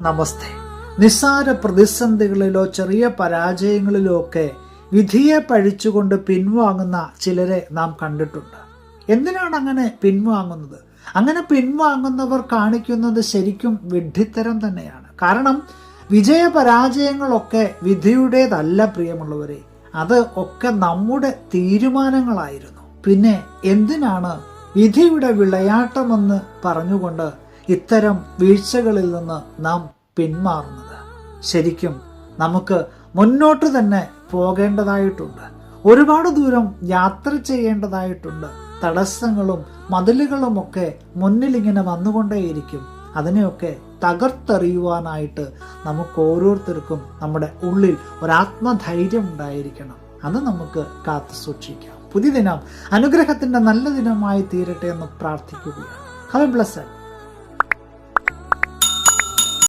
നമസ്തേ. നിസ്സാര പ്രതിസന്ധികളിലോ ചെറിയ പരാജയങ്ങളിലോ ഒക്കെ വിധിയെ പഴിച്ചുകൊണ്ട് പിൻവാങ്ങുന്ന ചിലരെ നാം കണ്ടിട്ടുണ്ട്. എന്തിനാണ് അങ്ങനെ പിൻവാങ്ങുന്നത്? അങ്ങനെ പിൻവാങ്ങുന്നവർ കാണിക്കുന്നത് ശരിക്കും വിഡ്ഢിത്തരം തന്നെയാണ്. കാരണം വിജയപരാജയങ്ങളൊക്കെ വിധിയുടേതല്ല പ്രിയമുള്ളവരെ. അത് ഒക്കെ നമ്മുടെ തീരുമാനങ്ങളായിരുന്നു. പിന്നെ എന്തിനാണ് വിധിയുടെ വിളയാട്ടമെന്ന് പറഞ്ഞുകൊണ്ട് ഇത്തരം വീഴ്ചകളിൽ നിന്ന് നാം പിന്മാറുന്നത്. ശരിക്കും നമുക്ക് മുന്നോട്ട് തന്നെ പോകേണ്ടതായിട്ടുണ്ട്. ഒരുപാട് ദൂരം യാത്ര ചെയ്യേണ്ടതായിട്ടുണ്ട്. തടസ്സങ്ങളും മതിലുകളുമൊക്കെ മുന്നിലിങ്ങനെ വന്നുകൊണ്ടേയിരിക്കും. അതിനെയൊക്കെ തകർത്തെറിയുവാനായിട്ട് നമുക്ക് ഓരോരുത്തർക്കും നമ്മുടെ ഉള്ളിൽ ഒരാത്മധൈര്യം ഉണ്ടായിരിക്കണം. അത് നമുക്ക് കാത്തു സൂക്ഷിക്കാം. പുതിയ ദിനം അനുഗ്രഹത്തിന്റെ നല്ല ദിനമായി തീരട്ടെ എന്ന് പ്രാർത്ഥിക്കുകയാണ്. Have blessed